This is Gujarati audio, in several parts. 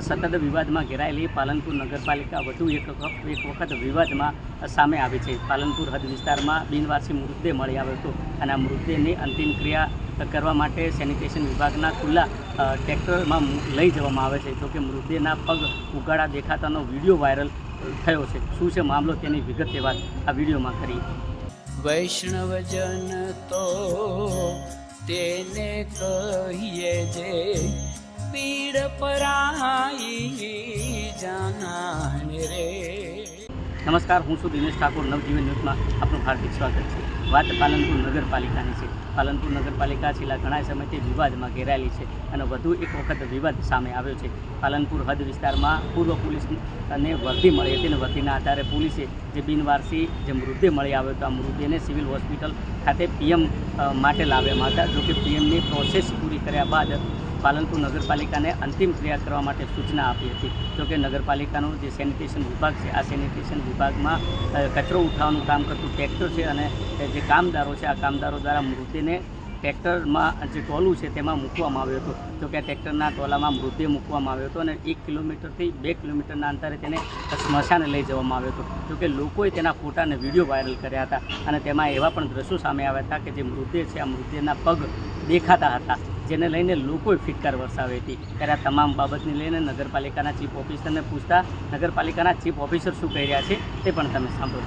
સતત વિવાદમાં ઘેરાયેલી પાલનપુર નગરપાલિકા વધુ એક એક વખત વિવાદમાં સામે આવી છે. પાલનપુર હદ વિસ્તારમાં બિનવારસી મૃતદેહ મળી આવ્યો હતો અને આ મૃતદેહની અંતિમ ક્રિયા કરવા માટે સેનિટેશન વિભાગના ખુલ્લા ટ્રેક્ટરમાં લઈ જવામાં આવે છે. જોકે મૃતદેહના પગ ઉગાડા દેખાતાનો વીડિયો વાયરલ થયો છે. શું છે મામલો તેની વિગતે વાત આ વિડીયોમાં કરી વૈષ્ણવજન તો તેને કહીએ જે પીડ પરાઈ જાનાને રે. નમસ્કાર, હું છું દિનેશ ઠાકોર, નવજીવન ન્યૂઝમાં આપનું હાર્દિક સ્વાગત છે. વાત પાલનપુર નગરપાલિકાની છે. પાલનપુર નગરપાલિકા છેલ્લા ઘણા સમયથી વિવાદમાં ઘેરાયેલી છે અને વધુ એક વખત વિવાદ સામે આવ્યો છે. પાલનપુર હદ વિસ્તારમાં પૂર્વ પોલીસને વર્દી મળી હતી અને વર્દીના આધારે પોલીસે જે બિનવારસી જે મૃતદેહ મળી આવ્યો હતો, આ મૃતદેહને સિવિલ હોસ્પિટલ ખાતે પીએમ માટે લાવ્યા હતા, જોકે પીએમની પ્રોસેસ પૂરી કર્યા બાદ પાલનપુર નગરપાલિકાને અંતિમ ક્રિયા કરવા માટે સૂચના આપી હતી. જોકે નગરપાલિકાનું જે સેનિટેશન વિભાગ છે, આ સેનિટેશન વિભાગમાં કચરો ઉઠાવવાનું કામ કરતું ટ્રેક્ટર છે અને જે કામદારો છે, આ કામદારો દ્વારા મૃતદેહને ટ્રેક્ટરમાં જે ટોલું છે તેમાં મૂકવામાં આવ્યો હતો. જોકે આ ટ્રેક્ટરના ટોલામાં મૃતદેહ મૂકવામાં આવ્યો હતો અને એક કિલોમીટરથી બે કિલોમીટરના અંતરે તેને સ્મશાને લઈ જવામાં આવ્યો હતો. જોકે લોકોએ તેના ફોટા અને વીડિયો વાયરલ કર્યા હતા અને તેમાં એવા પણ દ્રશ્યો સામે આવ્યા હતા કે જે મૃતદેહ છે, આ મૃતદેહના પગ દેખાતા હતા. જેને લઈને લોકોએ ફિટકાર વરસાવી હતી. ત્યારે આ તમામ બાબતને લઈને નગરપાલિકાના ચીફ ઓફિસરને પૂછતા નગરપાલિકાના ચીફ ઓફિસર શું કહી રહ્યા છે તે પણ તમે સાંભળો.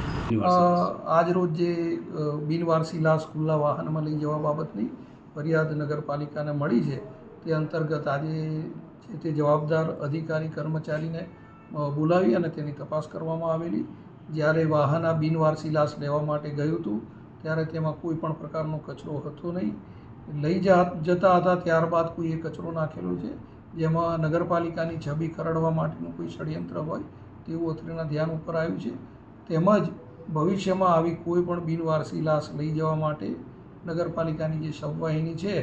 આજરોજ આજ જે બિનવારસી લાશ ખુલ્લા વાહનમાં લઈ જવા બાબતની ફરિયાદ નગરપાલિકાને મળી છે તે અંતર્ગત આજે જે તે જવાબદાર અધિકારી કર્મચારીને બોલાવી અને તેની તપાસ કરવામાં આવેલી. જ્યારે વાહન આ બિનવારસી લાશ લેવા માટે ગયું હતું ત્યારે તેમાં કોઈ પણ પ્રકારનો કચરો હતો નહીં. લઈ જતા હતા ત્યારબાદ કોઈએ કચરો નાખેલો છે? જેમાં નગરપાલિકાની છબી ખરડવા માટેનું કોઈ ષડયંત્ર હોય તેવું અત્રેના ધ્યાન ઉપર આવ્યું છે? તેમજ ભવિષ્યમાં આવી કોઈ પણ બિનવારસી લાશ લઈ જવા માટે નગરપાલિકાની જે સંવાહિની છે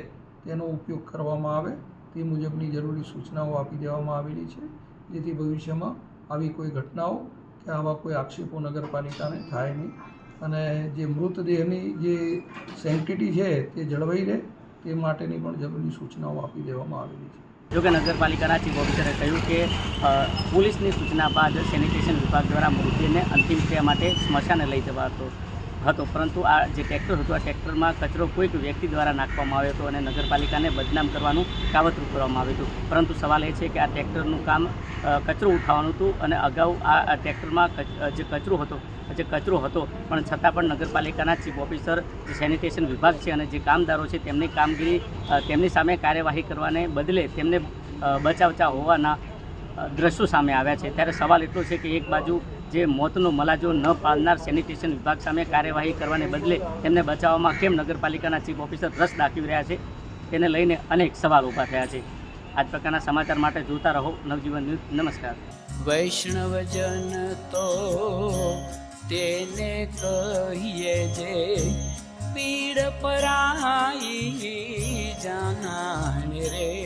તેનો ઉપયોગ કરવામાં આવે તે મુજબની જરૂરી સૂચનાઓ આપી દેવામાં આવેલી છે. જેથી ભવિષ્યમાં આવી કોઈ ઘટનાઓ કે આવા કોઈ આક્ષેપો નગરપાલિકાને થાય નહીં. અને જે મૃતદેહની જે સેન્ટિટી છે તે જળવાઈ રહે તે માટેની પણ જરૂરી સૂચનાઓ આપી દેવામાં આવેલી છે. જોકે નગરપાલિકાના ચીફ ઓફિસરે કહ્યું કે પોલીસની સૂચના બાદ સેનિટેશન વિભાગ દ્વારા મૃતદેહને અંતિમ ક્રિયા માટે સ્મશાને લઈ જવાતો હતો. પરંતુ આ જે ટ્રેક્ટર હતું, આ ટ્રેક્ટરમાં કચરો કોઈક વ્યક્તિ દ્વારા નાખવામાં આવ્યો હતો અને નગરપાલિકાને બદનામ કરવાનું કાવતરું કરવામાં આવ્યું હતું. પરંતુ સવાલ એ છે કે આ ટ્રેક્ટરનું કામ કચરો ઉઠાવવાનું હતું અને અગાઉ આ ટ્રેક્ટરમાં જે કચરો હતો, જે કચરો હતો, પણ છતાં પણ નગરપાલિકાના ચીફ ઓફિસર, જે સેનિટેશન વિભાગ છે અને જે કામદારો છે, તેમની કામગીરી તેમની સામે કાર્યવાહી કરવાને બદલે તેમને બચાવતા હોવાના દ્રશ્યો સામે આવ્યા છે. ત્યારે સવાલ એટલો છે કે એક બાજુ જે મોતનો મલાજો ન પાડનાર સેનિટેશન વિભાગ સામે કાર્યવાહી કરવાને બદલે તેમને બચાવવામાં કેમ નગરપાલિકાના ચીફ ઓફિસર રસ દાખવી રહ્યા છે, તેને લઈને અનેક સવાલ ઊભા થયા છે. આ જ પ્રકારના સમાચાર માટે જોતા રહો. નવજીવન ન્યૂઝ, નમસ્કાર. વૈષ્ણવજન તો તેને કહીએ જે, પીડ પરાઈ જાનાને રે.